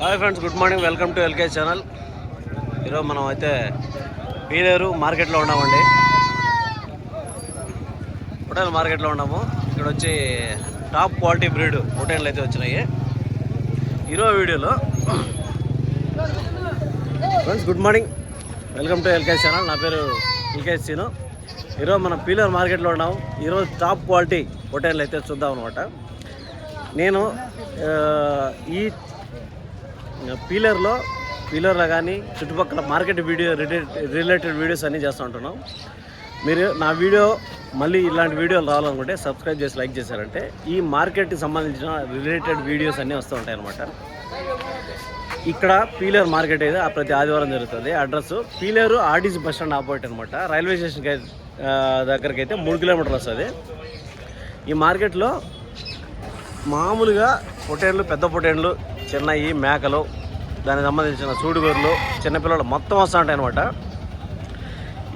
Hi friends good morning. Welcome to LK channel. ఈరోజు మనం అయితే పీలేరు మార్కెట్లో ఉన్నామండి. హోటల్ మార్కెట్లో ఉన్నాము. ఇక్కడ వచ్చి టాప్ క్వాలిటీ బ్రీడ్ హోటల్ అయితే వచ్చినాయి. ఈరోజు వీడియోలో friends good morning. Welcome to LK channel. నా పేరు ఎల్కే సీను. ఈరోజు మనం పీలర్ మార్కెట్లో ఉన్నాము. ఈరోజు టాప్ క్వాలిటీ హోటల్ అయితే చూద్దాం అనమాట నేను ఈ పీలర్లో పీలర్లో కానీ చుట్టుపక్కల మార్కెట్ వీడియో రిలేటెడ్ వీడియోస్ అన్నీ చేస్తూ ఉంటున్నాం. మీరు నా వీడియో మళ్ళీ ఇలాంటి వీడియోలు రావాలనుకుంటే సబ్స్క్రైబ్ చేసి లైక్ చేశారంటే ఈ మార్కెట్కి సంబంధించిన రిలేటెడ్ వీడియోస్ అన్నీ వస్తూ ఉంటాయి అనమాట ఇక్కడ పీలేరు మార్కెట్ అయితే ఆ ప్రతి ఆదివారం జరుగుతుంది. Address Pileru RTC bus stand opposite అనమాట రైల్వే స్టేషన్కి అయితే, దగ్గరికి అయితే మూడు కిలోమీటర్లు వస్తుంది. ఈ మార్కెట్లో మామూలుగా పొటేన్లు పెద్ద పొటేన్లు చిన్నవి మేకలు దానికి సంబంధించిన సూడిగొర్రెలు చిన్నపిల్లలు మొత్తం వస్తూ ఉంటాయి అనమాట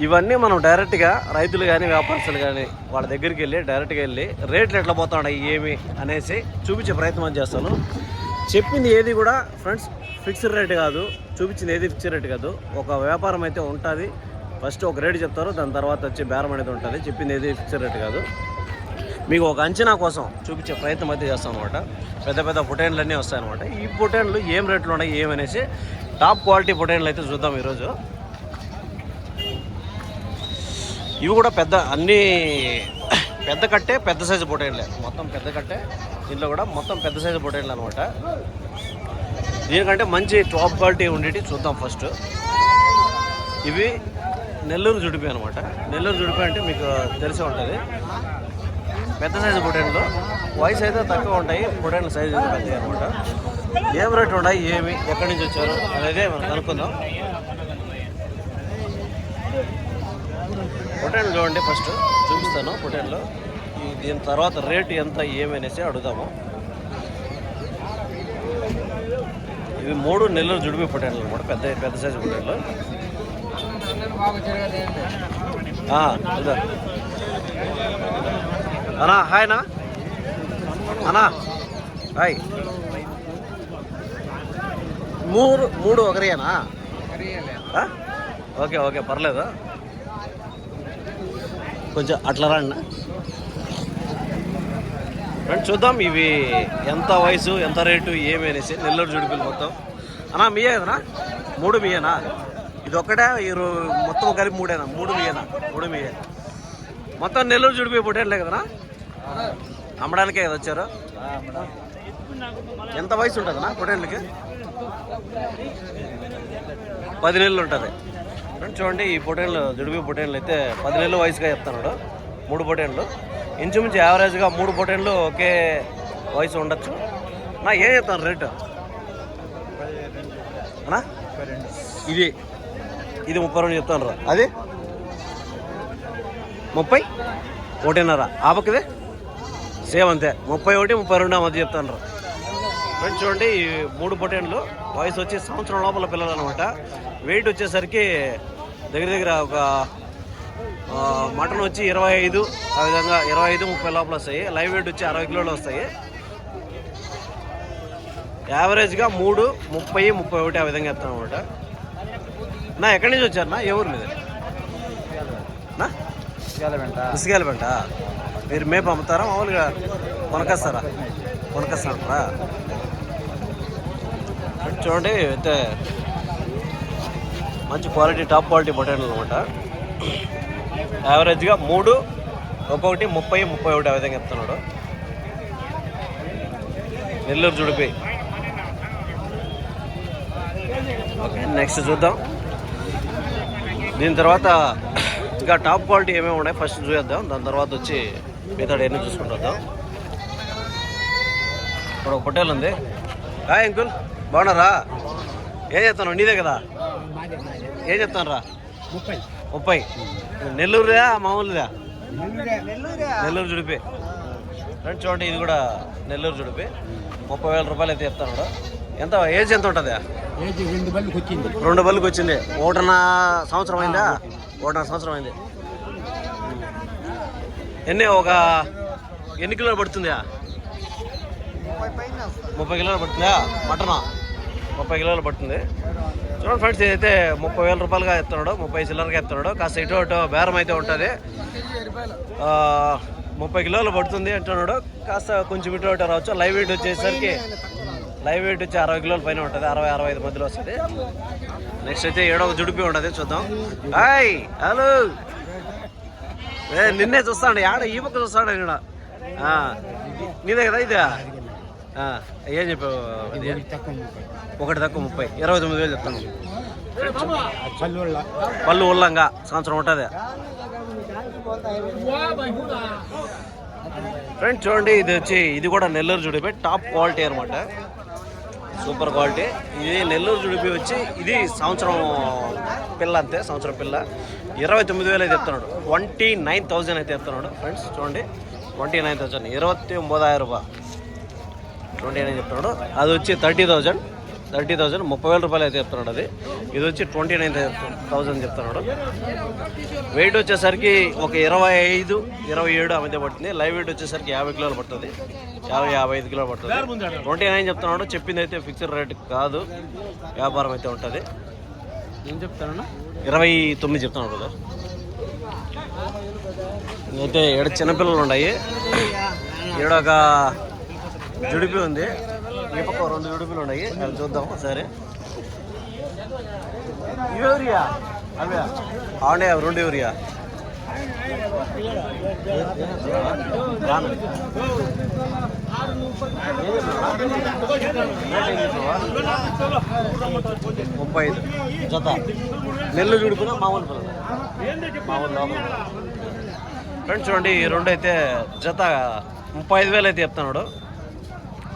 ఇవన్నీ మనం డైరెక్ట్గా రైతులు కానీ వ్యాపారస్తులు కానీ వాళ్ళ దగ్గరికి వెళ్ళి డైరెక్ట్గా వెళ్ళి రేట్లు ఎట్లా పోతా ఉన్నాయి ఏమి అనేసి చూపించే ప్రయత్నం చేస్తాను. చెప్పింది ఏది కూడా ఫ్రెండ్స్ ఫిక్స్డ్ రేట్ కాదు. చూపించింది ఏది ఫిక్స్డ్ రేట్ కాదు. ఒక వ్యాపారం అయితే ఉంటుంది. ఫస్ట్ ఒక రేటు చెప్తారు. దాని తర్వాత వచ్చి బేరం అనేది ఉంటుంది. చెప్పింది ఏది ఫిక్స్డ్ రేట్ కాదు. మీకు ఒక అంచనా కోసం చూపించే ప్రయత్నం అయితే చేస్తాం అనమాట పెద్ద పెద్ద పొటైన్లు అన్నీ వస్తాయన్నమాట. ఈ పొటైన్లు ఏం రేట్లు ఉన్నాయి ఏమనేసి టాప్ క్వాలిటీ పొటైన్లు అయితే చూద్దాం ఈరోజు. ఇవి కూడా పెద్ద అన్నీ పెద్ద కట్టే పెద్ద సైజు పొటైన్లే మొత్తం పెద్ద కట్టే. దీంట్లో కూడా మొత్తం పెద్ద సైజు పొటైన్లు అనమాట దీనికంటే మంచి టాప్ క్వాలిటీ ఉండేటి చూద్దాం ఫస్ట్. ఇవి నెల్లూరు జుడిపి అనమాట నెల్లూరు జుడిపి అంటే మీకు తెలిసే ఉంటుంది. పెద్ద సైజు పొటైన్లో వయసు అయితే తక్కువ ఉంటాయి పొటైన్ల సైజు అయితే అనమాట. ఏం రేట్ ఉన్నాయి ఏమి ఎక్కడి నుంచి వచ్చారు అనేది మనం కనుక్కుందాం. పొటైన్లు చూడండి ఫస్ట్ చూపిస్తాను పొటైన్లు దీని తర్వాత రేటు ఎంత ఏమి అనేసి అడుగుదాము. ఇవి మూడు నెల్లూరు జుడిపి పొటైన్లు అనమాట పెద్ద పెద్ద సైజు పొటైన్లు అన్నా హాయ్నా అన్నా హాయ్. మూడు మూడు ఒకరేనా? ఓకే ఓకే పర్లేదు. కొంచెం అట్లా రండి. ఫ్రెండ్ చూద్దాం ఇవి ఎంత వయసు ఎంత రేటు ఏమి అనేసి నెల్లూరు జుడుకులు మొత్తం. అన్నా మీయేదనా మూడు మీయేనా? ఇది ఒక్కటే ఈ మొత్తం కలిపి మూడేనా? మూడు మీయేనా? మూడు మీయే. మొత్తం నెల్లూరు జుడిపోయి పొట్టేళ్ళే కదనా అమ్మడానికే కదా వచ్చారు? ఎంత వయసు ఉంటుందన్నా పొట్టేళ్ళకి పది నెలలు ఉంటుంది. చూడండి ఈ పొటేన్లు జుడిపి పొటేన్లు అయితే పది నెలలు వయసుగా చెప్తున్నాడు మూడు పొటేన్లు ఇంచుమించు యావరేజ్గా మూడు పొటేన్లు ఒకే వయసు ఉండొచ్చు. నా ఏం చెప్తాను రేటు? అన్నా ఇది ఇది ముప్పై రెండు చెప్తాను రా అది? ముప్పై? ఒకటిన్నర. ఆ పక్కదే? సేమ్ అంతే. ముప్పై ఒకటి ముప్పై రెండు మధ్య చెప్తాను ఫ్రెండ్స్ చూడండి ఈ మూడు పొటేన్లు వయసు వచ్చి సంవత్సరం లోపల పిల్లలు అనమాట వెయిట్ వచ్చేసరికి దగ్గర దగ్గర ఒక మటన్ వచ్చి ఇరవై ఐదు ఆ విధంగా ఇరవై ఐదు ముప్పై లోపల వస్తాయి. లైవ్ వెయిట్ వచ్చి అరవై కిలోలు వస్తాయి. యావరేజ్గా మూడు ముప్పై ముప్పై ఒకటి ఆ విధంగా చెప్తాను అనమాట నా ఎక్కడి నుంచి వచ్చారు నా? ఏ ఊరు మీద? నా? ఇసుకెళ్ళబెంట మీరు మేపు అమ్ముతారా మామూలుగా కొనకొస్తారా కొనకొస్తారా చూడండి అయితే మంచి క్వాలిటీ టాప్ క్వాలిటీ పొటాటోలు అనమాట యావరేజ్గా మూడు ఒక్కొక్కటి ముప్పై ముప్పై ఒకటి ఆ విధంగా చెప్తున్నాడు. నెల్లూరు జుడిపి ఓకే నెక్స్ట్ చూద్దాం. దీని తర్వాత ఇంకా టాప్ క్వాలిటీ ఏమేమి ఉన్నాయి? ఫస్ట్ చూద్దాం దాని తర్వాత వచ్చి మిగతా ఎన్ని చూసుకుంటూ వద్దాం. ఇప్పుడు ఒక హోటల్ ఉంది. హాయ్ అంకుల్ బాగున్నారా? ఏం చెప్తాను నీదే కదా? ఏం చెప్తాను రా ముప్పై. ముప్పై. నెల్లూరుదా మామూలుదా? నెల్లూరు. జుడిపి. ఫ్రెండ్స్ చూడండి ఇది కూడా నెల్లూరు జుడిపి. ముప్పై వేల రూపాయలు అయితే చెప్తాను కూడా. ఎంత? ఏజ్ ఎంత ఉంటుంది? రెండు బళ్ళకి వచ్చింది. రెండు బళ్ళకి వచ్చింది. ఒకటిన్న సంవత్సరం అయిందా? ఒకటిన్నర సంవత్సరం అయింది. ఎన్ని ఒక ఎన్ని కిలోలు పడుతుందా? ముప్పై కిలోలు పడుతుందా? మటన్? ముప్పై కిలోలు పడుతుంది. చూడండి ఫ్రెండ్స్ ఇదైతే ముప్పై వేల రూపాయలుగా ఎత్తున్నాడు ముప్పై చిల్లరగా ఎత్తున్నాడు కాస్త ఇటు అటు బేరం అయితే ఉంటుంది. ముప్పై కిలోలు పడుతుంది అంటున్నాడు. కాస్త కొంచెం ఇటు అటు రావచ్చు. లైవ్ వెయిట్ వచ్చేసరికి లైవ్ వెయిట్ వచ్చి అరవై కిలోల పైన ఉంటుంది. అరవై అరవై ఐదు మధ్యలో వస్తుంది. నెక్స్ట్ అయితే ఏడో ఒక జుడిపి ఉంటుంది చూద్దాం. Hi hello. నిన్నే చూస్తాడు ఆడ ఈ పక్క చూస్తాడు. ఆ నీదే కదా ఇది? ఏం చెప్పావు? ఒకటి తక్కువ ముప్పై. ఇరవై తొమ్మిది వేలు చెప్తాను. పళ్ళు ఉల్లంగా సంవత్సరం ఉంటుంది. ఫ్రెండ్ చూడండి ఇది వచ్చి ఇది కూడా నెల్లూరు జుడిపి టాప్ క్వాలిటీ అనమాట సూపర్ క్వాలిటీ. ఇది నెల్లూరు జుడిపి వచ్చి ఇది సంవత్సరం పిల్ల అంతే సంవత్సరం పిల్ల. ఇరవై తొమ్మిది వేలు అయితే చెప్తున్నాడు ట్వంటీ నైన్ థౌజండ్ అయితే చెప్తున్నాడు ఫ్రెండ్స్ చూడండి. Twenty nine thousand. ఇరవై ఒంబదాయిరం రూపాయ ట్వంటీ నైన్ చెప్తున్నాడు. అది వచ్చి థర్టీ థౌజండ్. థర్టీ థౌజండ్ ముప్పై వేల రూపాయలు అయితే చెప్తున్నాడు అది. ఇది వచ్చి ట్వంటీ నైన్ థౌజండ్ చెప్తున్నాడు. వెయిట్ వచ్చేసరికి ఒక ఇరవై ఐదు ఇరవై ఏడు ఆ మధ్య పడుతుంది. లైవ్ వెయిట్ వచ్చేసరికి యాభై కిలోలు పడుతుంది. యాభై యాభై ఐదు కిలోలు పడుతుంది. ట్వంటీ నైన్ చెప్తున్నాడు. చెప్పింది అయితే ఫిక్స్డ్ రేట్ కాదు. వ్యాపారం అయితే ఉంటుంది. ఏం చెప్తానన్నా ఇరవై తొమ్మిది చెప్తున్నాడు కదా అయితే ఏడు చిన్నపిల్లలు ఉన్నాయి. ఈడ ఒక జుడిపి ఉంది. ఈ పక్క రెండు జుడిపిలు ఉన్నాయి. అవి చూద్దాం ఒకసారి. యూరియా. అవే. అవునే అవి రెండు యూరియా. ముప్పై ఐదు జత. నెల్లు చూడుకున్నా మామూలు పిల్లలు మామూలు ఫ్రెండ్స్ చూడండి ఈ రెండు అయితే జత ముప్పై ఐదు వేలు అయితే చెప్తున్నాడు.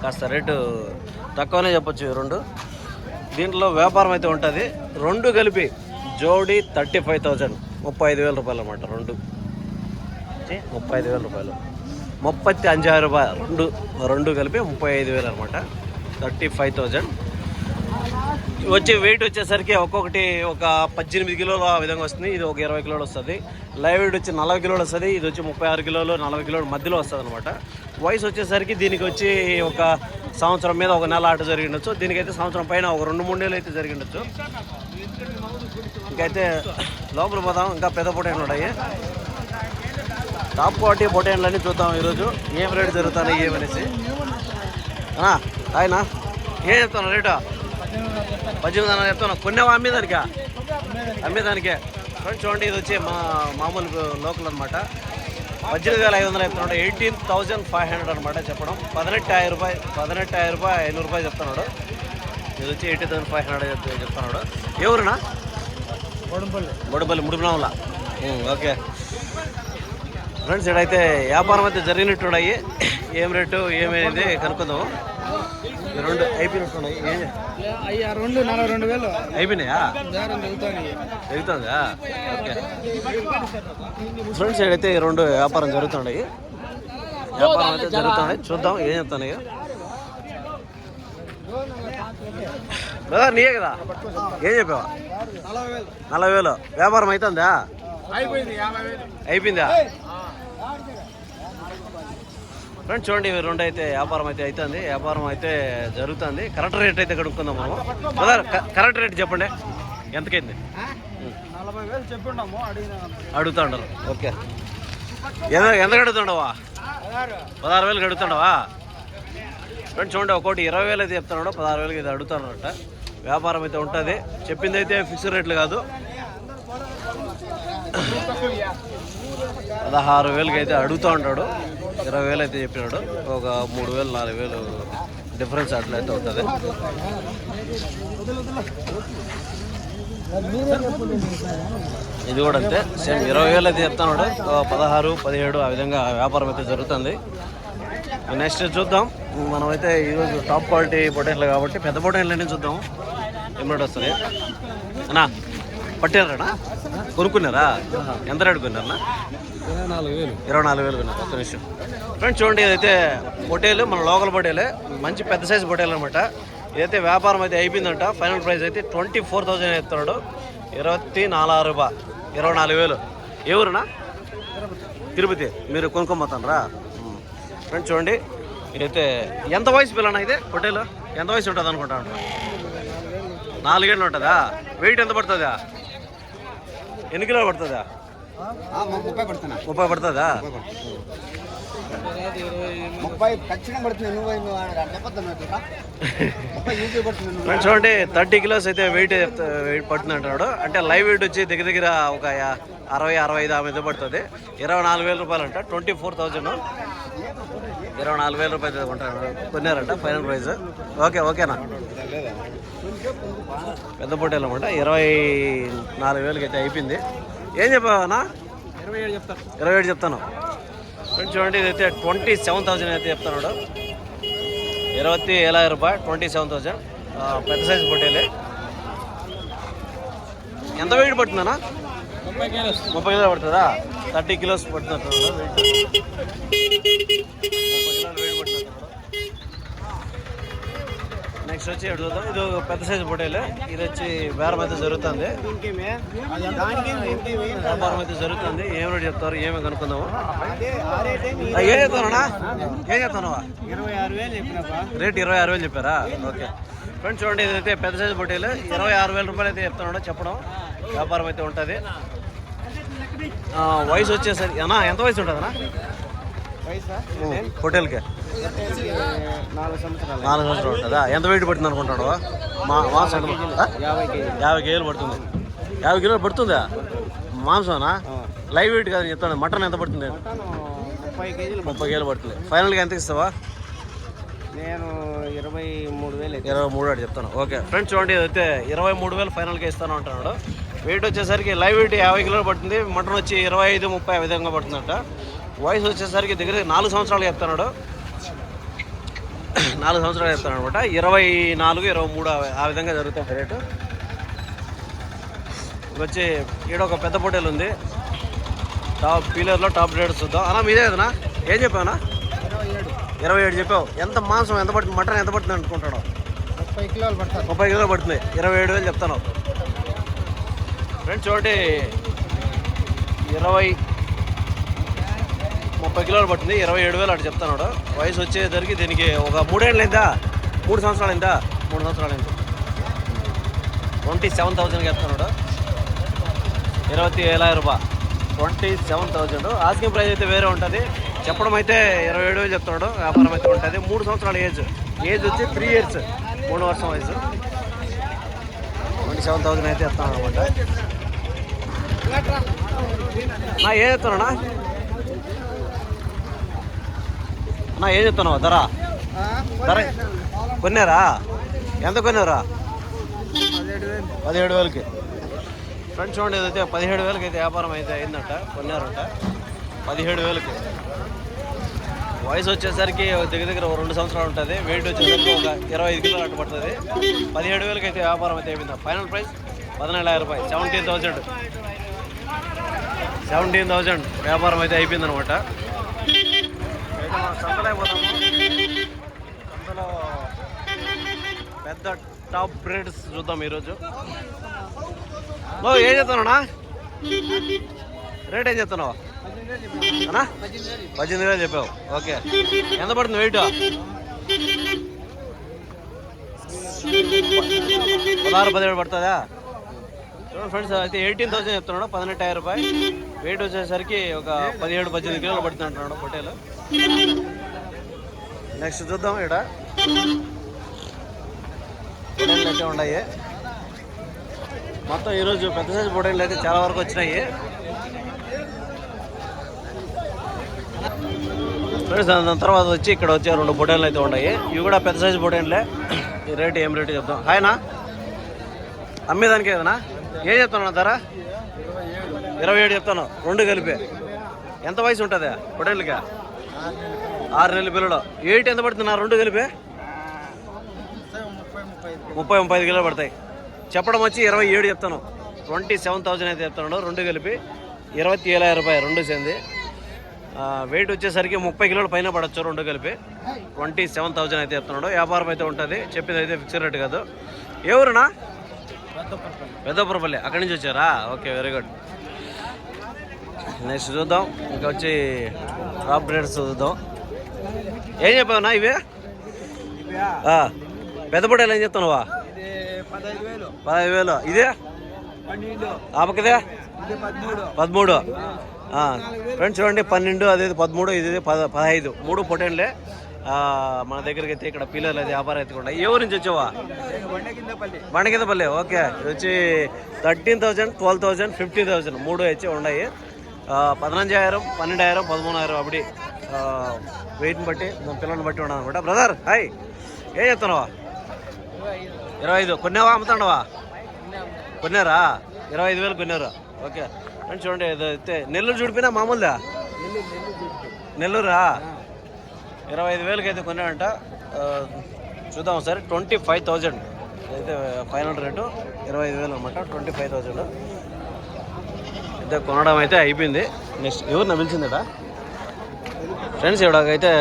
కాస్త రేటు తక్కువనే చెప్పొచ్చు ఈ రెండు. దీంట్లో వ్యాపారం అయితే ఉంటుంది. రెండు కలిపి జోడి థర్టీ ఫైవ్ థౌజండ్. ముప్పై ఐదు వేల రూపాయలు అనమాట రెండు. ముప్పై ఐదు వేల రూపాయలు. ముప్పై అంజారు రూపాయలు రెండు రెండు కలిపి ముప్పై ఐదు వేలు అనమాట థర్టీ ఫైవ్ థౌజండ్. వచ్చే వెయిట్ వచ్చేసరికి ఒక్కొక్కటి ఒక పద్దెనిమిది కిలోలు ఆ విధంగా వస్తుంది. ఇది ఒక ఇరవై కిలోలు వస్తుంది. లైవ్ వెయిట్ వచ్చి నలభై కిలోలు వస్తుంది. ఇది వచ్చి ముప్పై ఆరు కిలోలు నలభై కిలోలు మధ్యలో వస్తుంది అనమాట వయసు వచ్చేసరికి దీనికి వచ్చి ఒక సంవత్సరం మీద ఒక నెల ఆట జరిగిండొచ్చు దీనికైతే సంవత్సరం పైన ఒక రెండు మూడు నెలలు అయితే జరిగిండొచ్చు ఇంకైతే లోపల పోదాం. ఇంకా పెద్ద పొటేన్లు ఉన్నాయి. టాప్ క్వాలిటీ పొటేన్లు చూద్దాం ఈరోజు. ఏం రేటు జరుగుతున్నాయి ఏమనేసి. ఆయన ఏం చెప్తాను రేటు? పద్దెనిమిది వందలు చెప్తాను కొన్నావా అమ్మేదానికా? అమ్మేదానికే. ఫ్రెండ్స్ చూడండి ఇది వచ్చి మా మామూలు లోకల్ అనమాట పద్దెనిమిది వేల ఐదు వందలు చెప్తున్నాడు ఎయిటీన్ థౌజండ్ ఫైవ్ హండ్రెడ్ అనమాట చెప్పడం. పదినెట్టాయిరం రూపాయలు పదినెట్టాయిరం రూపాయలు ఐనూరు రూపాయలు చెప్తున్నాడు. ఇది వచ్చి ఎయిటీ థౌసండ్ ఫైవ్ హండ్రెడ్ చెప్తు చెప్తున్నాడు. ఎవరునా కోడంపల్లి బొడపల్లి ముడిపినాముల. ఓకే. ఫ్రెండ్స్ ఇక్కడైతే వ్యాపారం అయితే జరిగినట్టున్నాయి ఏం రేటు ఏమైంది కనుక్కుందాము. రెండు అయిపోయినట్టున్నాయి అయ్యా రెండు నలభై రెండు వేలు. అయిపోయినాయా? జరుగుతుందా ఓకే. ఫ్రెండ్స్ ఈ రెండు వ్యాపారం జరుగుతున్నాయి. వ్యాపారం అయితే జరుగుతున్నాయి. చూద్దాం ఏం చెప్తున్నాయి. బ్రదర్ నీయే కదా? ఏం చెప్పావా? నలభై వేలు. నలభై వేలు. వ్యాపారం అవుతుందా? అయిపోయింది ఫ్రెండ్స్ చూడండి ఇవి రెండు అయితే వ్యాపారం అయితే అవుతుంది వ్యాపారం అయితే జరుగుతుంది. కరెక్ట్ రేట్ అయితే కనుక్కుందాం మనం. బ్రదర్ కరెక్ట్ రేట్ చెప్పండి. ఎంతకైంది? అడుగుతా ఉండరు ఓకే. ఎంత ఎంత కడుగుతుండవా పదహారు వేలు కడుగుతుండవా ఫ్రెండ్స్ చూడండి ఒక్కోటి ఇరవై వేలు అయితే చెప్తున్నాడు. పదహారు వేలకి అయితే అడుగుతానట వ్యాపారం అయితే ఉంటుంది. చెప్పింది అయితే ఫిక్స్డ్ రేట్లు కాదు. పదహారు వేలకి అయితే అడుగుతూ ఉంటాడు. ఇరవై వేలు అయితే చెప్పినాడు. ఒక మూడు వేలు నాలుగు వేలు డిఫరెన్స్ అట్లయితే ఉంటుంది. ఇది కూడా అంతే. సేమ్ ఇరవై వేలు అయితే చెప్తున్నాడు పదహారు పదిహేడు ఆ విధంగా వ్యాపారం అయితే జరుగుతుంది. నెక్స్ట్ చూద్దాం. మనమైతే ఈరోజు టాప్ క్వాలిటీ పొటేన్లు కాబట్టి పెద్ద పొటేన్లు అన్నీ చూద్దాం. ఎమ్మడి వస్తుంది. అన్నా పట్టారా కొనుక్కున్నారా? ఎంత రేటు కొన్నారన్నా? ఇరవై నాలుగు వేలు. ఇరవై నాలుగు వేలు కొన్నారు ఒక్క నిమిషం. ఫ్రెండ్స్ చూడండి ఇదైతే పొటేలు మన లోకల్ పొటేలే. మంచి పెద్ద సైజు పొటేలు అనమాట ఇదైతే వ్యాపారం అయితే అయిపోయిందంట. ఫైనల్ ప్రైస్ అయితే ట్వంటీ ఫోర్ థౌజండ్ ఎత్తున్నాడు. ఇరవై నాలుగు రూపాయ ఇరవై నాలుగు వేలు. ఏ ఊరునా తిరుపతి. మీరు కొనుక్కోమతానరా ఫ్రెండ్స్ చూడండి ఇదైతే ఎంత వయసు పిల్లనా ఇది పొటేలు? ఎంత వయసు ఉంటుంది అనుకుంటాను నాలుగేళ్ళు ఉంటుందా? వెయిట్ ఎంత పడుతుందా? ఎన్ని కిలోలు పడుతుందా? ముప్పై పడుతున్నా. ముప్పై పడుతుందా? ముప్పై ఖచ్చితంగా నువ్వు చూడండి థర్టీ కిలోస్ అయితే వెయిట్ వెయిట్ పడుతుంది అంటున్నాడు అంటే లైవ్ వెయిట్ వచ్చి దగ్గర దగ్గర ఒక అరవై అరవై ఐదు ఆమె పడుతుంది. ఇరవై నాలుగు వేల రూపాయలు అంట ట్వంటీ ఫోర్ థౌజండ్. ఇరవై నాలుగు వేల రూపాయలు కొంటారు కొన్నారంట ఫైనల్ ప్రైస్ ఓకే ఓకేనా? పెద్ద పొట్టేలు అనమాట ఇరవై నాలుగు వేలకి అయితే అయిపోయింది. ఏం చెప్పావనా ఇరవై ఏడు చెప్తాను ఇరవై ఏడు చెప్తాను. ఫ్రెండ్స్ చూడండి ఇదైతే ట్వంటీ సెవెన్ థౌజండ్ అయితే చెప్తున్నాడు ఇరవై ఏళ్ళ రూపాయ ట్వంటీ సెవెన్ థౌజండ్ పెద్ద సైజు పొట్టేలే ఎంత వెయిట్ పడుతుందన్నా? ముప్పై కేలు ముప్పై కిలో పడుతుందా? థర్టీ కిలోస్ పడుతున్నట్టు నెక్స్ట్ వచ్చి ఇక్కడ చూద్దాం. ఇది పెద్ద సైజు పొట్టేలు ఇది వచ్చి బేరం అయితే జరుగుతుంది. వ్యాపారం అయితే జరుగుతుంది. ఏం రేటు చెప్తారు? ఏమేమి కనుక్కుందాము? ఏం చెప్తానా ఏం చెప్తానవా? రేట్ ఇరవై ఆరు వేలు చెప్పారా? ఓకే. ఫ్రెండ్స్ చూడండి ఇదైతే పెద్ద సైజు పొట్టేలు ఇరవై ఆరు వేల రూపాయలు అయితే చెప్తున్నాడు చెప్పడం. వ్యాపారం అయితే ఉంటుంది. ఆ, వయసు వచ్చేసరికి అన్నా ఎంత వయసు ఉంటుంది అన్నా పైసా పొట్టేలకి నాలుగు సంవత్సరాలు నాలుగు సంవత్సరాలు ఉంటుందా? ఎంత వెయిట్ పడుతుంది అనుకుంటాడు మా మాంసం? యాభై కేజీ యాభై కేజీలు పడుతుంది. యాభై కిలోలు పడుతుందా? మాంసమనా? లైవ్ వెయిట్ కాదు చెప్తాను. మటన్ ఎంత పడుతుంది? ముప్పై కేజీలు పడుతుంది. ఫైనల్గా ఎంత ఇస్తావా? నేను ఇరవై మూడు వేలు ఇరవై మూడు అటు చెప్తాను. ఓకే. ఫ్రెండ్స్ చూడండి అయితే ఇరవై మూడు వేలు ఫైనల్గా ఇస్తాను అంటున్నాడు. వెయిట్ వచ్చేసరికి లైవ్ వెయిట్ యాభై కిలోలు పడుతుంది. మటన్ వచ్చి ఇరవై ఐదు ముప్పై విధంగా పడుతుందట. వయసు వచ్చేసరికి దగ్గర నాలుగు సంవత్సరాలు చెప్తున్నాడు. నాలుగు సంవత్సరాలు చెప్తాను అనమాట ఇరవై నాలుగు ఇరవై మూడు ఆ- విధంగా జరుగుతుంది రేటు. వచ్చి ఈడ ఒక పెద్ద పొట్టేలు ఉంది. టాప్ పీలర్లో టాప్ రేట్ చూద్దాం. అన్నా మీదే కదనా ఏం చెప్పావునా ఇరవై ఏడు చెప్పావు. ఎంత మాంసం ఎంత పడుతుంది? మటన్ ఎంత పడుతుంది అనుకుంటాడు ముప్పై కిలోలు పడతారు. ముప్పై కిలోలు పడుతుంది. ఇరవై ఏడు వేలు చెప్తాను ఫ్రెండ్స్ చూడండి ఇరవై ముప్పై కిలోలు పట్టింది ఇరవై ఏడు వేలు అటు చెప్తున్నాడు. వయసు వచ్చేసరికి దీనికి ఒక మూడేళ్ళు అయిందా మూడు సంవత్సరాలు అయిందా మూడు సంవత్సరాలు అయింది ట్వంటీ సెవెన్ థౌజండ్కి చెప్తాను ఇరవై ఏళ్ళ రూపాయ twenty seven thousand. Asking price అయితే వేరే ఉంటుంది. చెప్పడం అయితే ఇరవై ఏడు వేలు చెప్తున్నాడు. వ్యాపారం అయితే ఉంటుంది. మూడు సంవత్సరాల ఏజ్. ఏజ్ వచ్చి త్రీ ఇయర్స్ మూడు వర్షం వయసు. ట్వంటీ సెవెన్ థౌజండ్ అయితే ఇస్తాను అనమాట నా ఏం నా ఏం చెప్తున్నావు? ధర. ధర కొన్నారా? ఎంత కొన్నారా పదిహేడు వేలకి. ఫ్రెండ్స్ చూడండి ఏదైతే పదిహేడు వేలకి అయితే వ్యాపారం అయితే అయిందంట కొన్నారంట. పదిహేడు వేలకి. వయసు వచ్చేసరికి దగ్గర దగ్గర రెండు సంవత్సరాలు ఉంటుంది. వెయిట్ వచ్చేసరికి ఒక ఇరవై ఐదు కిలోలు అట్టు పడుతుంది. పదిహేడు వేలకి అయితే వ్యాపారం అయితే అయిపోయింది. ఫైనల్ ప్రైస్ పదినేడు రూపాయలు. సెవెంటీన్ థౌజండ్ సెవెంటీన్ థౌజండ్ వ్యాపారం అయితే అయిపోయింది అనమాట సంతలో పెద్ద టాప్ బ్రేడ్స్ చూద్దాం ఈరోజు. ఏం చెప్తానా రేట్ ఏం చెప్తున్నావు పద్దెనిమిది వేలు చెప్పావు. ఓకే. ఎంత పడుతుంది వెయిట్ పదహారు పదిహేడు పడుతుందా? చూడండి ఫ్రెండ్స్ అయితే ఎయిటీన్ థౌసండ్ చెప్తున్నాడు. పదినెట్టు రూపాయలు వెయిట్ వచ్చేసరికి ఒక పదిహేడు పద్దెనిమిది కిలోలు పడుతుంది అంటున్నాడు పొట్టేలు. నెక్స్ట్ చూద్దాం ఇక్కడ. పొటేళ్ళు అయితే ఉన్నాయి. మొత్తం ఈరోజు పెద్ద సైజు పొటేళ్ళు అయితే చాలా వరకు వచ్చినాయి. దాని తర్వాత వచ్చి ఇక్కడ వచ్చే రెండు పొటేళ్ళు అయితే ఉన్నాయి. ఇవి కూడా పెద్ద సైజు పొటేళ్ళే ఈ రేటు ఏం రేటు చెప్తాం హాయ్నా అమ్మేదానికి ఏదన్నా? ఏం చెప్తాను ధర? ఇరవై ఏడు చెప్తాను రెండు కలిపి. ఎంత వయసు ఉంటుంది పొటేళ్ళకి ఆరు నెలల పిల్లలు. ఎయిట్ ఎంత పడుతుంది నా రెండు కలిపి? ముప్పై ముప్పై ఐదు కిలోలు పడతాయి. చెప్పడం వచ్చి ఇరవై ఏడు చెప్తాను. ట్వంటీ సెవెన్ థౌజండ్ అయితే చెప్తున్నాడు రెండు కలిపి ఇరవై ఏళ్ళ రూపాయలు రెండు చెంది వెయిట్ వచ్చేసరికి ముప్పై కిలోల పైన పడచ్చు రెండు కలిపి. ట్వంటీ సెవెన్ థౌజండ్ అయితే చెప్తున్నాడు. వ్యాపారం అయితే ఉంటుంది. చెప్పింది అయితే ఫిక్స్డ్ రేట్ కాదు. ఏ పెద్దపురపల్లి. అక్కడి నుంచి వచ్చారా? ఓకే వెరీ గుడ్ నెక్స్ట్ చూద్దాం. ఇంకా వచ్చి టాప్ రేట్స్ చూద్దాం. ఏం చెప్పావునా ఇవే? పెద్ద పొట్టేలు ఏం చెప్తున్నావా? పదహైదు వేలు. ఇదే? ఆపకదే పదమూడు. ఫ్రెండ్స్ చూడండి పన్నెండు అదే పదమూడు ఇది పద పదహైదు. మూడు పొటేన్లే మన దగ్గరికి అయితే ఇక్కడ పిల్లలు అయితే వ్యాపారం అయితే ఉన్నాయి. ఏ ఊరు నుంచి వచ్చావా? బండకిందపల్లి. ఓకే. వచ్చి thirteen thousand twelve thousand fifteen thousand. మూడు వచ్చి ఉన్నాయి. ఆ, పదనంజాయిరం పన్నెండాయిరం పదమూనాయిరం అప్పుడు వెయిట్ని బట్టి మన పిల్లల్ని బట్టి ఉన్నాను అనమాట బ్రదర్ హాయ్. ఏం చెప్తున్నావా ఇరవై ఐదు కొన్నావా అమ్ముతున్నావా? కొన్నారా? ఇరవై ఐదు వేలు కొన్నారా? ఓకే. అని చూడండి అయితే నెల్లూరు చూడిపోయినా మామూలుదా? నెల్లూరా? ఇరవై ఐదు వేలకి అయితే కొన్నాడంట చూద్దాం ఒకసారి. Twenty five thousand. అయితే ఫైనల్ రేటు. ఇరవై ఐదు వేలు అనమాట ట్వంటీ ఫైవ్ థౌజండ్. అయితే కొనడం అయితే అయిపోయింది. నెక్స్ట్ ఎవరు నా పిలిచిందట? ఫ్రెండ్స్ ఇవిడకైతే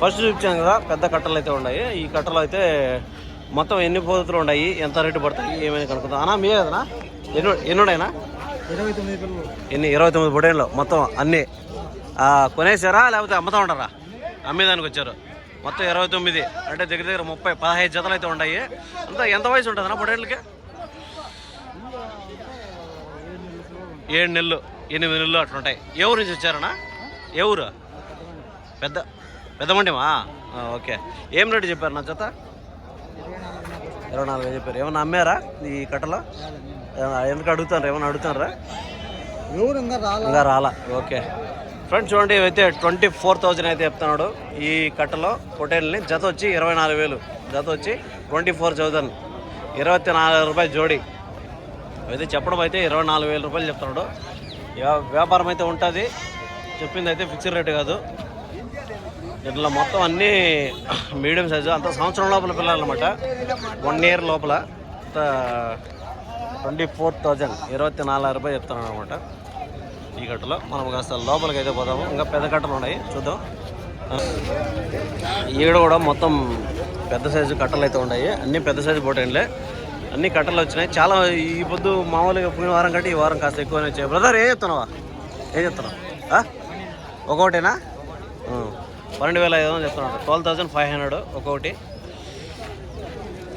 ఫస్ట్ చూపించాను కదా పెద్ద కట్టలు అయితే ఉన్నాయి ఈ కట్టలు అయితే మొత్తం ఎన్ని పద్ధతులు ఉన్నాయి ఎంత రేటు పడతాయి ఏమైనా కనుక్కుందాం. అన్నా మీరే కదనా ఎన్ని ఎన్నుడైనా? ఇరవై తొమ్మిది ఎన్ని ఇరవై తొమ్మిది పొటేన్లు మొత్తం అన్నీ. కొనేసారా లేకపోతే అమ్ముతా ఉంటారా అమ్మేదానికి వచ్చారు. మొత్తం ఇరవై తొమ్మిది అంటే దగ్గర దగ్గర ముప్పై పదహైదు జతలు అయితే ఉన్నాయి అంతా ఎంత వయసు ఉంటుందన్నా పొటేన్లకి ఏడు నెలలు ఎనిమిది నెలలు అట్లా ఉంటాయి ఏ ఊరు నుంచి వచ్చారన్నా? ఏ ఊరు? పెద్ద పెద్దమండేమా ఓకే. ఏం రేటు చెప్పారు నా జత? ఇరవై నాలుగు వేలు చెప్పారు. ఏమన్నా అమ్మారా ఈ కట్టలో? ఎందుకు అడుగుతారు ఏమన్నా అడుగుతారా ఇంకా రాలా. ఓకే. ఫ్రెండ్స్ చూడండి ఇవైతే ట్వంటీ ఫోర్ థౌజండ్ అయితే చెప్తున్నాడు ఈ కట్టలో పొటేల్ని. జత వచ్చి ఇరవై నాలుగు వేలు. జత వచ్చి ట్వంటీ ఫోర్ థౌజండ్. ఇరవై నాలుగు రూపాయలు జోడి. అయితే చెప్పడం అయితే ఇరవై నాలుగు వేల రూపాయలు చెప్తున్నాడు. వ్యా- వ్యాపారం అయితే ఉంటుంది. చెప్పింది అయితే ఫిక్స్డ్ రేట్ కాదు. ఇట్లా మొత్తం అన్నీ మీడియం సైజు అంత సంవత్సరం లోపల పిల్లలన్నమాట వన్ ఇయర్ లోపల. అంత ట్వంటీ ఫోర్ థౌజండ్ ఇరవై నాలుగు రూపాయలు చెప్తున్నాను అనమాట ఈ కట్టలో మనం కాస్త లోపలికి అయితే పోదాము. ఇంకా పెద్ద కట్టలు ఉన్నాయి. చూద్దాం. ఈడ కూడా మొత్తం పెద్ద సైజు కట్టలు అయితే ఉన్నాయి. అన్ని పెద్ద సైజు బోటైన్లే. అన్ని కట్టలు వచ్చినాయి. చాలా ఈ పొద్దు మామూలుగా పోయిన వారం కంటే ఈ వారం కాస్త ఎక్కువనే వచ్చాయి బ్రదర్ ఏం చెప్తున్నావా? ఏం చెప్తున్నావు? ఒక్కొక్కటేనా పన్నెండు వేల ఐదు వందలు చెప్తున్నాడు ట్వెల్వ్ థౌసండ్ ఫైవ్ హండ్రెడ్ ఒక్కొక్కటి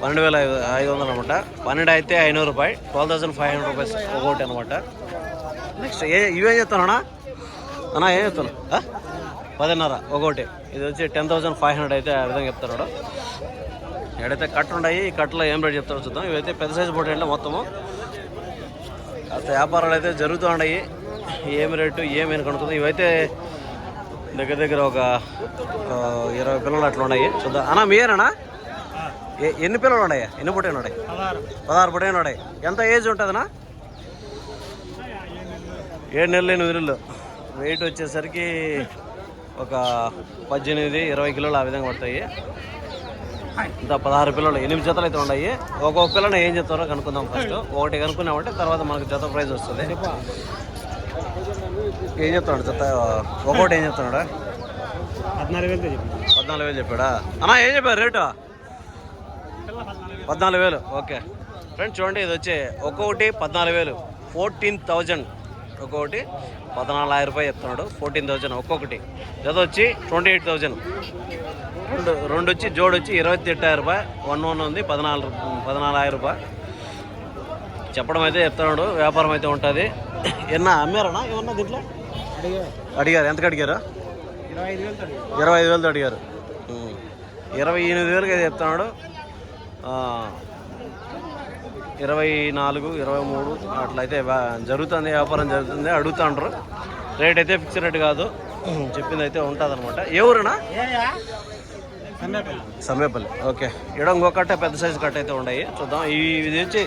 పన్నెండు వేల ఐదు ఐదు వందలు అనమాట. పన్నెండు అయితే ఐనూరు రూపాయలు. Twelve thousand five hundred rupees ఒక్కొక్కటి అనమాట. నెక్స్ట్ ఏ ఇవేం చెప్తానా అన్నా? ఏం చెప్తాను పదిన్నర ఒక్కొక్కటి ఇది వచ్చి టెన్ థౌసండ్ ఫైవ్ హండ్రెడ్ అయితే ఆ విధంగా చెప్తున్నాడు. ఎక్కడైతే కట్ ఉన్నాయి ఈ కట్టులో ఏం రేట్ చెప్తారో చూద్దాం. ఇవైతే పెద్ద సైజు పోటీ మొత్తము. కాస్త వ్యాపారాలు అయితే జరుగుతూ ఉన్నాయి. ఏమి రేటు ఏమేమి కనుక్కుందాం ఇవైతే దగ్గర దగ్గర ఒక ఇరవై పిల్లలు అట్లా ఉన్నాయి. చూద్దాం. అన్నా మీరేనా ఏ- ఎన్ని పిల్లలు ఉన్నాయి? ఎన్ని పుట్టిన ఉన్నాయి? పదహారు పుట్టిన ఉన్నాయి. ఎంత ఏజ్ ఉంటుందనా ఏడు నెలలు ఎనిమిది నెలలు. వెయిట్ వచ్చేసరికి ఒక పద్దెనిమిది ఇరవై కిలోలు ఆ విధంగా పడతాయి. ఇంత పదహారు పిల్లలు ఎనిమిది జతలు అయితే ఉన్నాయి. ఒక్కొక్క పిల్లని ఏం చెప్తారో కనుక్కుందాం ఫస్ట్ ఒకటి కనుక్కున్నామంటే తర్వాత మనకు జత ప్రైజ్ వస్తుంది. ఏం చెప్తున్నాడు జత? ఒక్కొక్కటి ఏం చెప్తున్నాడా? పద్నాలుగు వేలు పద్నాలుగు వేలు చెప్పాడా? అన్నా ఏం చెప్పారు? రేటు? పద్నాలుగు వేలు. ఓకే. ఫ్రెండ్స్ చూడండి ఇది వచ్చి ఒక్కొక్కటి పద్నాలుగు వేలు. ఫోర్టీన్ థౌజండ్ ఒక్కొక్కటి పద్నాలుగు రూపాయలు చెప్తున్నాడు. ఫోర్టీన్ థౌజండ్ ఒక్కొక్కటి. జత వచ్చి ట్వంటీ ఎయిట్ థౌజండ్ రెండు రెండు వచ్చి జోడు వచ్చి ఇరవై ఎట్టాయిరం రూపాయ వన్ వన్ ఉంది పద్నాలుగు పద్నాలుగు రూపాయ చెప్పడం అయితే చెప్తున్నాడు. వ్యాపారం అయితే ఉంటుంది. ఏమన్నా అమ్మారనా ఏమన్నా దీంట్లో? అడిగారు? ఎంతకు అడిగారు? ఇరవై ఐదు వేలతో అడిగారు. ఇరవై ఎనిమిది వేలకి అయితే చెప్తున్నాడు. ఇరవై నాలుగు ఇరవై మూడు అట్లయితే జరుగుతుంది వ్యాపారం జరుగుతుంది అడుగుతుండ్రు. రేట్ అయితే ఫిక్స్డ్ రేట్ కాదు. చెప్పింది అయితే ఉంటుంది అనమాట ఏ ఊరునా సమ్మేపల్లి ఓకే. ఇక్కడ ఇంకో కట్ట పెద్ద సైజు కట్ట అయితే ఉన్నాయి. చూద్దాం. ఇవి ఇది వచ్చి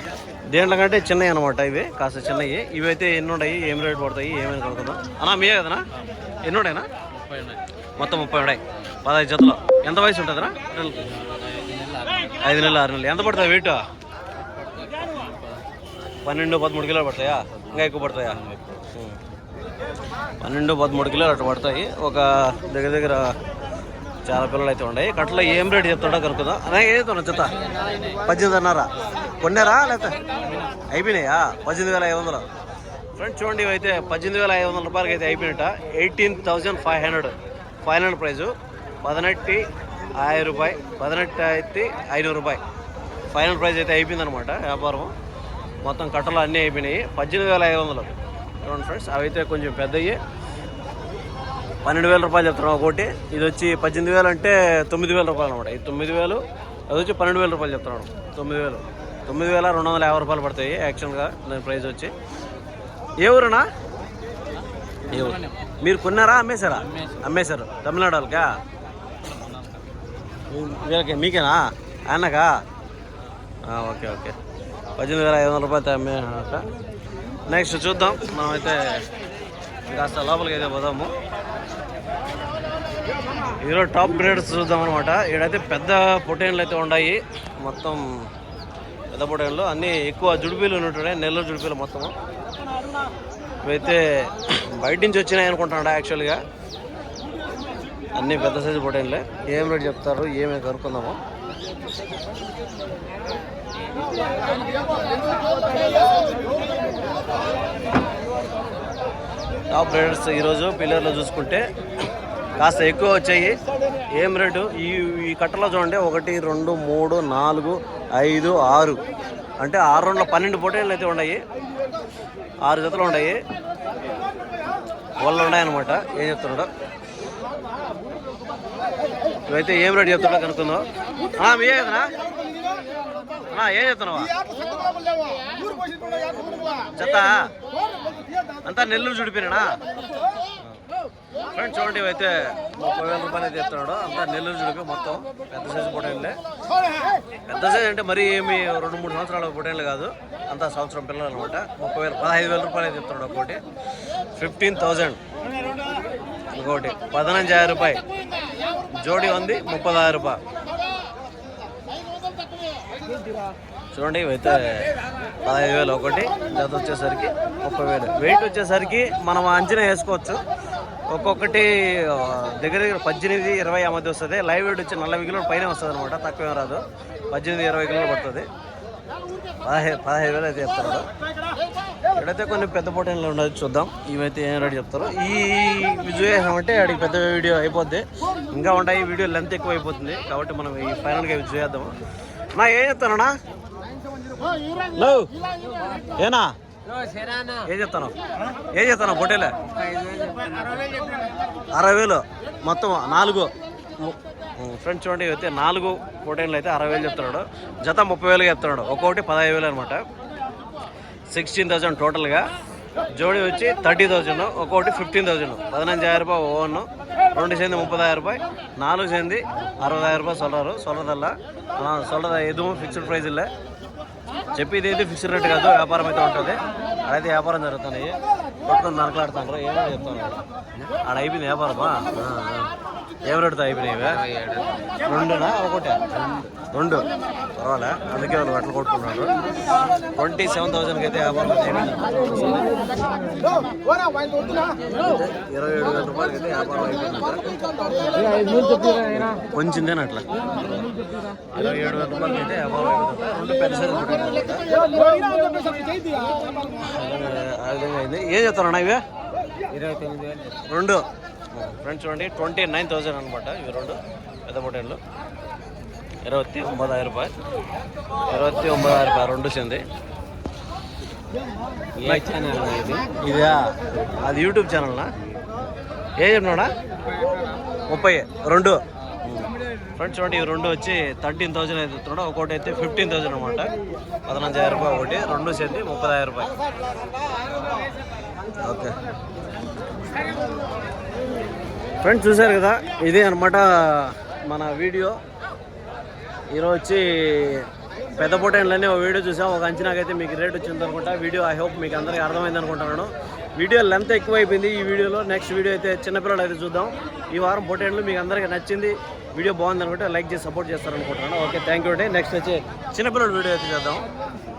దేంట్లో కంటే చిన్నవి అనమాట ఇవి. కాస్త చిన్నవి. ఇవి అయితే ఎన్ని ఉన్నాయి? ఏం రేట్ పడతాయి? ఏమైనా కనుక్కుందాం. అన్నా మీయే కదనా ఎన్ని ఉన్నాయినా మొత్తం ముప్పై ఉన్నాయి. పదహైదు జతలు. ఎంత వయసు ఉంటుందిరా ఐదు నెలలు ఆరు నెలలు. ఎంత పడుతుంది వెయిట్? పన్నెండు పదమూడు కిలోలు పడతాయా? ఇంకా ఎక్కువ పడతాయా. పన్నెండు పదమూడు కిలోలు అట్లా పడతాయి. ఒక దగ్గర దగ్గర చాలా పిల్లలు అయితే ఉన్నాయి. కట్టలో ఏం రేట్ చెప్తాడో కనుక్కుందాం. అదే ఏం చెప్తున్నా చెత్త పద్దెనిమిది అన్నారా కొన్నారా లేకపోతే? అయిపోయినాయా? పద్దెనిమిది వేల ఐదు వందలు. ఫ్రెండ్స్ చూడండి ఇవైతే పద్దెనిమిది వేల ఐదు వందల రూపాయలకి అయితే అయిపోయినట్ట eighteen thousand five hundred. Final price. పదనెట్టి ఆయి రూపాయి పదినెట్టి అయితే ఐనూరు రూపాయి ఫైనల్ ప్రైస్ అయితే అయిపోయింది అనమాట వ్యాపారం. మొత్తం కట్టలు అన్నీ అయిపోయినాయి. పద్దెనిమిది వేల ఐదు వందలు. చూడండి ఫ్రెండ్స్ అవి అయితే కొంచెం పెద్దవి పన్నెండు వేల రూపాయలు చెప్తున్నాం ఒకటి ఇది వచ్చి పద్దెనిమిది వేలు అంటే తొమ్మిది వేల రూపాయలు అనమాట ఇది తొమ్మిది వేలు అది వచ్చి పన్నెండు వేల రూపాయలు చెప్తున్నాడు తొమ్మిది వేలు. తొమ్మిది వేల రెండు వందల యాభై రూపాయలు పడతాయి యాక్చువల్గా దాని ప్రైస్ వచ్చి. ఏ ఊరనా ఏ ఊరు? మీరు కొన్నారా అమ్మేశారా? అమ్మేశారు. తమిళనాడు వాళ్ళకా వీళ్ళకి మీకేనా అన్నకా ఓకే ఓకే. పద్దెనిమిది వేల ఐదు వందల రూపాయలు అమ్మేట నెక్స్ట్ చూద్దాం. మనం అయితే కాస్త లోపలికి అయితే పోదాము. ఈరోజు టాప్ గ్రేడ్స్ చూద్దాం అనమాట ఈడైతే పెద్ద పొటైన్లు అయితే ఉన్నాయి మొత్తం పెద్ద పొటైన్లు. అన్నీ ఎక్కువ జుడిపీలు ఉంటున్నాయి నెల్లూరు జుడిపీలు మొత్తము ఇవైతే బయట నుంచి వచ్చినాయి అనుకుంటున్నాడు యాక్చువల్గా అన్నీ పెద్ద సైజు పొటైన్లే. ఏం రేటు చెప్తారు? ఏమే కనుక్కుందాము. టాప్ రేడర్స్ ఈరోజు పిల్లర్లో చూసుకుంటే కాస్త ఎక్కువ వచ్చాయి. ఏం రేటు? ఈ ఈ కట్టలో చూడండి. ఒకటి రెండు మూడు నాలుగు ఐదు ఆరు. అంటే ఆరు రెండులో పన్నెండు పొటేళ్ళు అయితే ఉన్నాయి. ఆరు జతలు ఉన్నాయి. వాళ్ళు ఉన్నాయన్నమాట. ఏం చెప్తున్నాడు? ఇవైతే ఏం రేటు చెప్తాడో కనుక్కుందాం. అన్నా, ఏం చెప్తున్నావా? జత అంతా నెల్లూరు చూడిపోయినా ఫ్రెండ్స్ చూడండి ఇవైతే ముప్పై వేల రూపాయలు అయితే చెప్తున్నాడు అంతా నెల్లూరు చూడిపి మొత్తం పెద్ద సైజు పొటేళ్ళే. పెద్ద సైజు అంటే మరీ ఏమి రెండు మూడు సంవత్సరాల పొటేళ్ళు కాదు. అంతా సంవత్సరం పిల్లలు అనమాట ముప్పై వేలు పదహైదు వేల రూపాయలు అయితే చెప్తున్నాడు ఒకటి ఫిఫ్టీన్ థౌజండ్ ఇంకోటి పదనంజాయిరం రూపాయి జోడి ఉంది ముప్పై రూపాయ చూడండి ఇవైతే పదహైదు వేలు ఒకటి జత వచ్చేసరికి ముప్పై వేలు. వెయిట్ వచ్చేసరికి మనం అంచనా వేసుకోవచ్చు. ఒక్కొక్కటి దగ్గర దగ్గర పద్దెనిమిది ఇరవై ఆ మధ్య వస్తుంది. లైవ్ వెయిట్ వచ్చి నలభై కిలోలు పైన వస్తుంది అనమాట తక్కువ రాదు. పద్దెనిమిది ఇరవై కిలోలు పడుతుంది. పదహైదు పదహైదు వేలు అయితే చెప్తారు ఇక్కడైతే కొన్ని పెద్ద పోటీలు ఉండదు చూద్దాం. ఇవైతే ఏం రెడీ చెప్తారు. ఈ విజయం అంటే అడిగి పెద్ద వీడియో అయిపోద్ది. ఇంకా ఉంటాయి ఈ వీడియో లెంత్ ఎక్కువ అయిపోతుంది. కాబట్టి మనం ఈ ఫైనల్గా విజయ్ చేద్దాము. నా ఏం చెప్తానన్నా లో ఏనా? ఏం చెప్తాను ఏం చెప్తాను పొట్టేలే? అరవై వేలు. మొత్తం నాలుగు. ఫ్రెండ్స్ చూడండి అయితే నాలుగు పొటేన్లు అయితే అరవై వేలు చెప్తున్నాడు. జత ముప్పై వేలు చెప్తున్నాడు. ఒక్కొక్కటి పదహైదు వేలు అనమాట. సిక్స్టీన్ థౌసండ్ టోటల్గా జోడి వచ్చి థర్టీ థౌజండ్ ఒక్కోటి ఫిఫ్టీన్ థౌజండ్. పదినంజాయిరం రూపాయ ఓవన్ రెండు సేంది ముప్పదాయిరం రూపాయి నాలుగు సేంది అరవదాయిరం రూపాయ సొలరు. సొలదల్లా సొల్లద ఎదుము ఫిక్స్డ్ ప్రైజ్ ఇల్లే. చెప్పేది ఏది ఫిక్స్డ్ రేట్ కాదు వ్యాపారం అయితే ఉంటుంది. అదైతే వ్యాపారం జరుగుతున్నాయి. కొట్టుకొని నరకలాడుతాను ఏమో చెప్తాను ఆడ అయిపోయింది వ్యాపారమా? ఆ, ఏం రేటుతో అయిపోయినాయి రెండునా? ఒకటే? రెండు. పర్వాలే. అందుకే వాళ్ళు బట్టలు కొట్టుకున్నారు ట్వంటీ సెవెన్ థౌసండ్కి అయితే వ్యాపారం ఇరవై ఏడు వేల రూపాయలకి అయితే వ్యాపారం అయిపోయింది. కొంచెందేనా అట్లా? ఇరవై ఏడు వేల రూపాయలకి అయితే వ్యాపారం అయిపోతుంది రెండు పెద్ద సైజు ఆ విధంగా అయింది. ఏం చెప్తారన్నా ఇవే? ఇరవై తొమ్మిది రెండు. ఫ్రెండ్స్ చూడండి ట్వంటీ నైన్ థౌసండ్ అనమాట ఇవి రెండు పెద్ద పొటేళ్ళు ఇరవై ఒంబదాయిరం రూపాయలు. ఇరవై ఒంబదాయిరం రూపాయలు రెండు చెంది ఇది? ఇదా? అది యూట్యూబ్ ఛానల్నా ఏ చెప్పినాడా ముప్పై. రెండు. ఫ్రెండ్స్ చూడండి ఇవి రెండు వచ్చి థర్టీన్ థౌసండ్ అయితే ఇస్తున్నాడు. ఒకటి అయితే ఫిఫ్టీన్ థౌసండ్ అనమాట పదనంజాయిరం రూపాయలు ఒకటి రెండు చెంది ముప్పదాయిరం రూపాయలు. ఓకే. ఫ్రెండ్స్ చూశారు కదా? ఇదే అనమాట మన వీడియో. ఈరోజు వచ్చి పెద్ద పొటైన్లన్నీ ఒక వీడియో చూసాం. ఒక అంచనాకైతే మీకు రేట్ వచ్చింది అనుకుంటా. వీడియో ఐ హోప్ మీకు అందరికీ అర్థమైంది అనుకుంటున్నాను వీడియో లెంత్ ఎక్కువ అయిపోయింది ఈ వీడియోలో. నెక్స్ట్ వీడియో అయితే చిన్నపిల్లలు అయితే చూద్దాం. ఈ వారం పొటైన్లు మీకు అందరికీ నచ్చింది. వీడియో బాగుంది అనుకుంటే లైక్ చేసి సపోర్ట్ చేస్తారనుకుంటున్నాను ఓకే థ్యాంక్ యూ అండి. నెక్స్ట్ వచ్చి చిన్నపిల్లల వీడియో అయితే చేద్దాం.